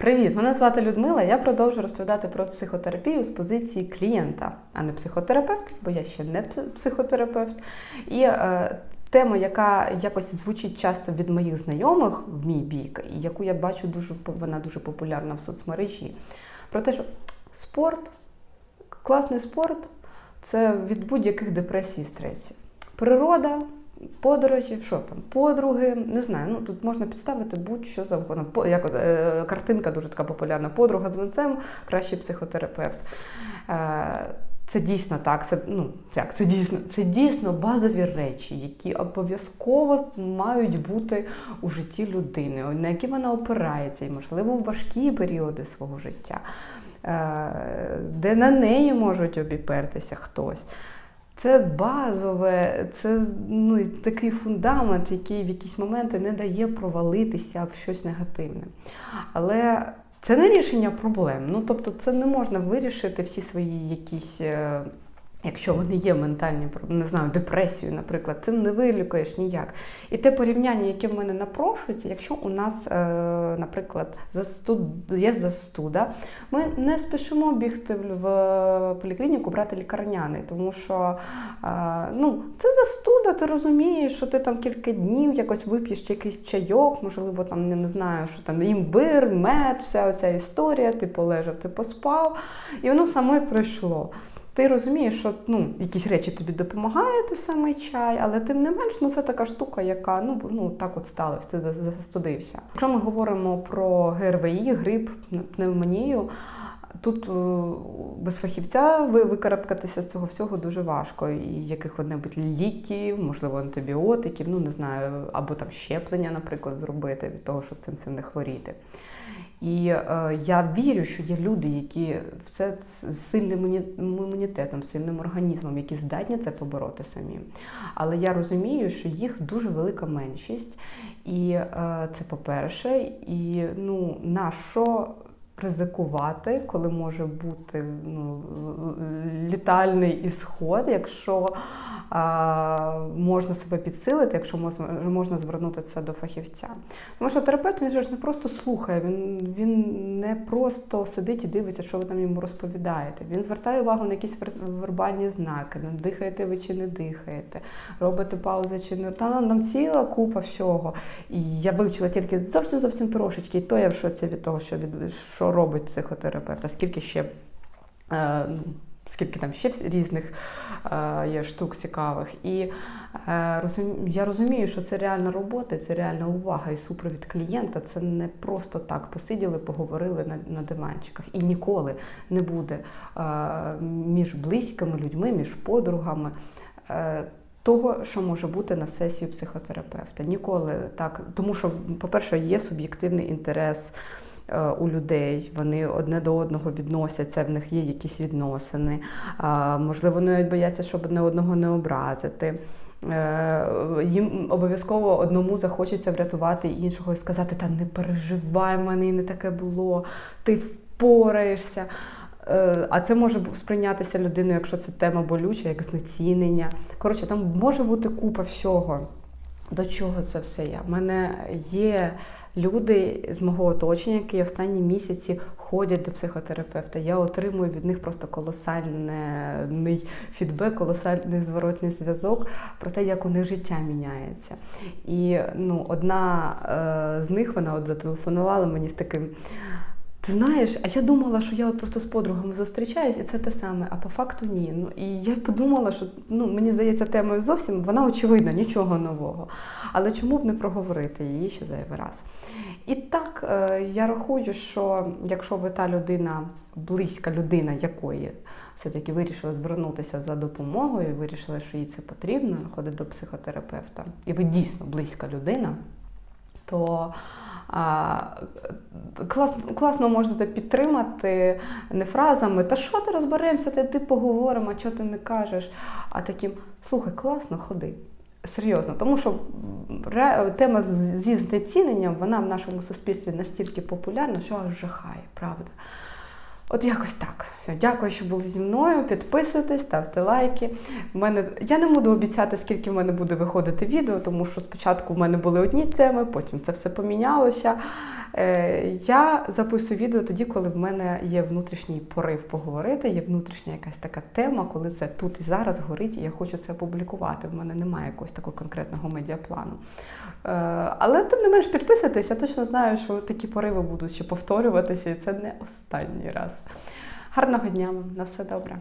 Привіт! Мене звати Людмила. Я продовжую розповідати про психотерапію з позиції клієнта, а не психотерапевт, бо я ще не психотерапевт. І е, тема, яка якось звучить часто від моїх знайомих в мій бік, і яку я бачу дуже вона дуже популярна в соцмережі, про те, що спорт, класний спорт це від будь-яких депресій і стресів. Природа, подорожі, що там, подруги, не знаю. Ну тут можна підставити будь-що завгодно. Як е, картинка дуже така популярна. Подруга з венцем, кращий психотерапевт. Е, це дійсно так. Це ну як це дійсно, це дійсно базові речі, які обов'язково мають бути у житті людини, на які вона опирається, і можливо в важкі періоди свого життя, е, де на неї можуть обіпертися хтось. Це базове, це ну, такий фундамент, який в якісь моменти не дає провалитися в щось негативне. Але це не рішення проблем. Ну, тобто, це не можна вирішити всі свої якісь. Якщо вони є ментальні не знаю, депресію, наприклад, цим не вилікуєш ніяк. І те порівняння, яке в мене напрошується, якщо у нас, е, наприклад, застуд... є застуда, ми не спішимо бігти в поліклініку брати лікарняний, тому що е, ну, це застуда, ти розумієш, що ти там кілька днів якось вип'єш якийсь чайок, можливо, там не знаю, що там імбир, мед, вся оця історія, ти полежав, ти поспав, і воно саме пройшло. Ти розумієш, що ну, якісь речі тобі допомагають той самий чай, але тим не менш, ну це така штука, яка ну, ну так от сталося, ти застудився. Якщо ми говоримо про ГРВІ, грип, пневмонію, тут е, без фахівця ви викарабкатися з цього всього дуже важко. І яких-небудь ліків, можливо, антибіотиків, ну не знаю, або там щеплення, наприклад, зробити від того, щоб цим всім не хворіти. І е, я вірю, що є люди, які все з сильним імуні- імунітетом, сильним організмом, які здатні це побороти самі. Але я розумію, що їх дуже велика меншість. І е, це по-перше, і ну, на що ризикувати, коли може бути ну, літальний ісход, якщо можна себе підсилити, якщо можна, звернутися до фахівця. Тому що терапевт він же ж не просто слухає, він, він не просто сидить і дивиться, що ви там йому розповідаєте. Він звертає увагу на якісь вербальні знаки, не дихаєте ви чи не дихаєте, робите паузи чи не та нам, ціла купа всього. І я вивчила тільки зовсім зовсім трошечки, і то я в шоці від того, що від що робить психотерапевт, а скільки ще. Е, Скільки там ще різних е, є штук цікавих. І е, я розумію, що це реальна робота, це реальна увага і супровід клієнта. Це не просто так посиділи, поговорили на, на диванчиках. І ніколи не буде е, між близькими людьми, між подругами. Того, що може бути на сесії психотерапевта. Ніколи так. Тому що, по-перше, є суб'єктивний інтерес у людей, вони одне до одного відносяться, в них є якісь відносини. А, Можливо, навіть бояться, щоб одне одного не образити. Е, Їм обов'язково одному захочеться врятувати іншого і сказати, та не переживай, мене і не таке було, ти впораєшся. Е, А це може сприйнятися людиною, якщо це тема болюча, як знецінення. Коротше, там може бути купа всього. До чого це все є? У мене є люди з мого оточення, які останні місяці ходять до психотерапевта. Я отримую від них просто колосальний фідбек, колосальний зворотний зв'язок про те, як у них життя міняється. І ну, одна е, з них вона от зателефонувала мені з таким. Ти знаєш, а я думала, що я от просто з подругами зустрічаюсь, і це те саме, а по факту ні. Ну і я подумала, що ну мені здається, темою зовсім вона очевидна, нічого нового. Але чому б не проговорити її ще зайвий раз? І так е, я рахую, що якщо ви та людина, близька людина, якої все-таки вирішила звернутися за допомогою, вирішила, що їй це потрібно, ходить до психотерапевта, і ви дійсно близька людина, то класно, класно можете підтримати не фразами, та що ти розберемося, ти, ти поговоримо, чого ти не кажеш, а таким слухай, класно, ходи. Серйозно, тому що тема зі знеціненням вона в нашому суспільстві настільки популярна, що аж жахає, правда. От якось так. Все, дякую, що були зі мною. Підписуйтесь, ставте лайки. В мене я не буду обіцяти, скільки в мене буде виходити відео, тому що спочатку в мене були одні теми, потім це все помінялося. Е, Я записую відео тоді, коли в мене є внутрішній порив поговорити, є внутрішня якась така тема, коли це тут і зараз горить, і я хочу це опублікувати. В мене немає якогось такого конкретного медіаплану. Е, Але тим не менш підписуйтесь, я точно знаю, що такі пориви будуть ще повторюватися, і це не останній раз. Гарного дня на все добре.